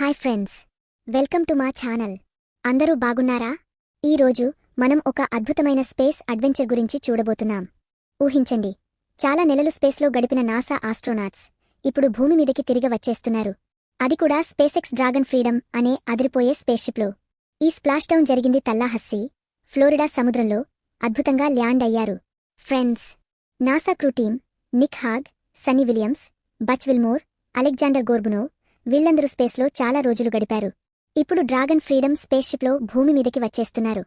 Hi friends. Welcome to మా channel. అందరూ బాగున్నారా? ఈరోజు మనం ఒక అద్భుతమైన స్పేస్ అడ్వెంచర్ గురించి చూడబోతున్నాం. ఊహించండి. చాలా నెలలు స్పేస్లో గడిపిన నాసా ఆస్ట్రోనాట్స్ ఇప్పుడు భూమి మీదకి తిరిగి వచ్చేస్తున్నారు. అది కూడా స్పేసెక్స్ డ్రాగన్ ఫ్రీడమ్ అనే అదిరిపోయే స్పేస్షిప్లో. ఈ స్ప్లాష్డౌన్ జరిగింది తల్లాహస్సీ ఫ్లోరిడా సముద్రంలో అద్భుతంగా ల్యాండ్ అయ్యారు. Friends NASA crew team Nick Hague Suni Williams Butch Wilmore Alexander Gorbunov వీళ్ళందరూ స్పేస్లో చాలా రోజులు గడిపారు. ఇప్పుడు డ్రాగన్ ఫ్రీడమ్ స్పేస్షిప్లో భూమి మీదకి వచ్చేస్తున్నారు.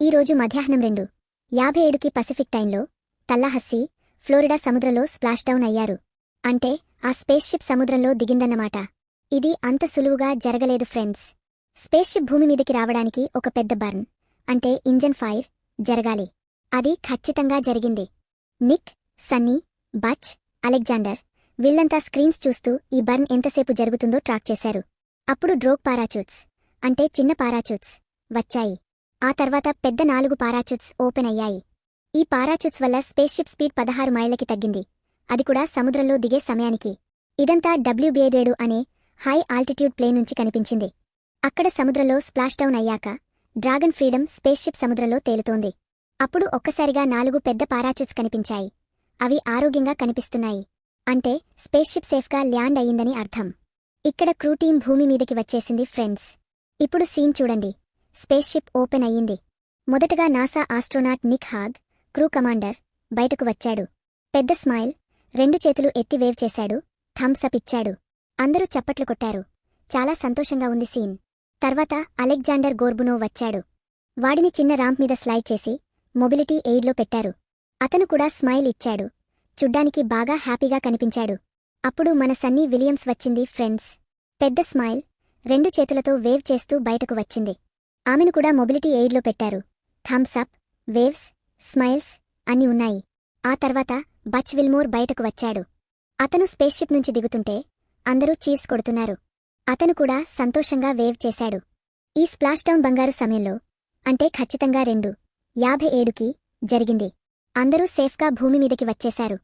ఈరోజు మధ్యాహ్నం రెండు. యాభై ఏడుకి పసిఫిక్ టైంలో తల్లహస్సి ఫ్లోరిడా సముద్రంలో స్ప్లాష్ డౌన్ అయ్యారు. అంటే ఆ స్పేస్షిప్ సముద్రంలో దిగిందన్నమాట. ఇది అంత సులువుగా జరగలేదు ఫ్రెండ్స్. స్పేస్షిప్ భూమి మీదకి రావడానికి ఒక పెద్ద బర్న్ అంటే ఇంజన్ ఫైర్ జరగాలి. అది ఖచ్చితంగా జరిగింది. నిక్ సన్నీ బచ్ అలెగ్జాండర్ వీళ్ళంతా స్క్రీన్స్ చూస్తూ ఈ బర్న్ ఎంతసేపు జరుగుతుందో ట్రాక్ చేశారు. అప్పుడు డ్రోగ్ పారాచూట్స్ అంటే చిన్న పారాచూట్స్ వచ్చాయి. ఆ తర్వాత పెద్ద నాలుగు పారాచూట్స్ ఓపెన్ అయ్యాయి. ఈ పారాచూట్స్ వల్ల స్పేస్షిప్ స్పీడ్ పదహారు మైళ్ళకి తగ్గింది. అది కూడా సముద్రంలో దిగే సమయానికి. ఇదంతా డబ్ల్యూబిఏదేడు అనే హై ఆల్టిట్యూడ్ ప్లేన్ నుంచి కనిపించింది. అక్కడ సముద్రంలో స్ప్లాష్ డౌన్ అయ్యాక డ్రాగన్ ఫ్రీడమ్ స్పేస్షిప్ సముద్రంలో తేలుతోంది. అప్పుడు ఒక్కసారిగా నాలుగు పెద్ద పారాచూట్స్ కనిపించాయి. అవి ఆరోగ్యంగా కనిపిస్తున్నాయి. అంటే స్పేస్షిప్ సేఫ్గా ల్యాండ్ అయ్యిందని అర్థం. ఇక్కడ క్రూ టీం భూమి మీదకి వచ్చేసింది ఫ్రెండ్స్. ఇప్పుడు సీన్ చూడండి. స్పేస్షిప్ ఓపెన్ అయ్యింది. మొదటగా NASA astronaut Nick Hague crew commander బయటకు వచ్చాడు. పెద్ద స్మైల్ రెండు చేతులు ఎత్తి వేవ్ చేశాడు థమ్సప్ ఇచ్చాడు. అందరూ చప్పట్లు కొట్టారు. చాలా సంతోషంగా ఉంది సీన్. తర్వాత అలెగ్జాండర్ గోర్బునో వచ్చాడు. వాడిని చిన్న రాంప్ మీద స్లైడ్ చేసి మొబిలిటీ ఎయిడ్లో పెట్టారు. అతను కూడా స్మైల్ ఇచ్చాడు. చూడ్డానికి బాగా హ్యాపీగా కనిపించాడు. అప్పుడు మన సన్నీ విలియమ్స్ వచ్చింది ఫ్రెండ్స్. పెద్ద స్మైల్ రెండు చేతులతో వేవ్ చేస్తూ బయటకు వచ్చింది. ఆమెను కూడా మొబిలిటీ ఎయిడ్లో పెట్టారు. థమ్స్ అప్ వేవ్స్ స్మైల్స్ అన్నీ ఉన్నాయి. ఆ తర్వాత బచ్ విల్మోర్ బయటకు వచ్చాడు. అతను స్పేస్షిప్ నుంచి దిగుతుంటే అందరూ చీర్స్ కొడుతున్నారు. అతను కూడా సంతోషంగా వేవ్ చేశాడు. ఈ స్ప్లాష్ డౌన్ బంగారు సమయంలో అంటే ఖచ్చితంగా రెండు యాభై ఏడుకి జరిగింది. అందరూ సేఫ్గా భూమి మీదకి వచ్చేశారు.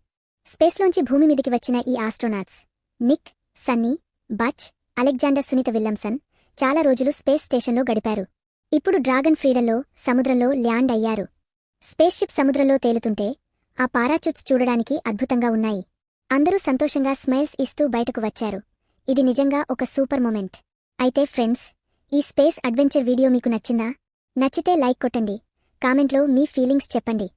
స్పేస్లోంచి భూమి మీదికి వచ్చిన ఈ astronauts Nick Suni Butch Alexander Sunita Williamson చాలా రోజులు స్పేస్ స్టేషన్లో గడిపారు. ఇప్పుడు డ్రాగన్ ఫ్రీడల్లో సముద్రంలో ల్యాండ్ అయ్యారు. స్పేస్షిప్ సముద్రంలో తేలుతుంటే ఆ పారాచూట్స్ చూడడానికి అద్భుతంగా ఉన్నాయి. అందరూ సంతోషంగా స్మైల్స్ ఇస్తూ బయటకు వచ్చారు. ఇది నిజంగా ఒక సూపర్ మొమెంట్. అయితే ఫ్రెండ్స్ ఈ స్పేస్ అడ్వెంచర్ వీడియో మీకు నచ్చిందా? నచ్చితే లైక్ కొట్టండి. కామెంట్లో మీ ఫీలింగ్స్ చెప్పండి.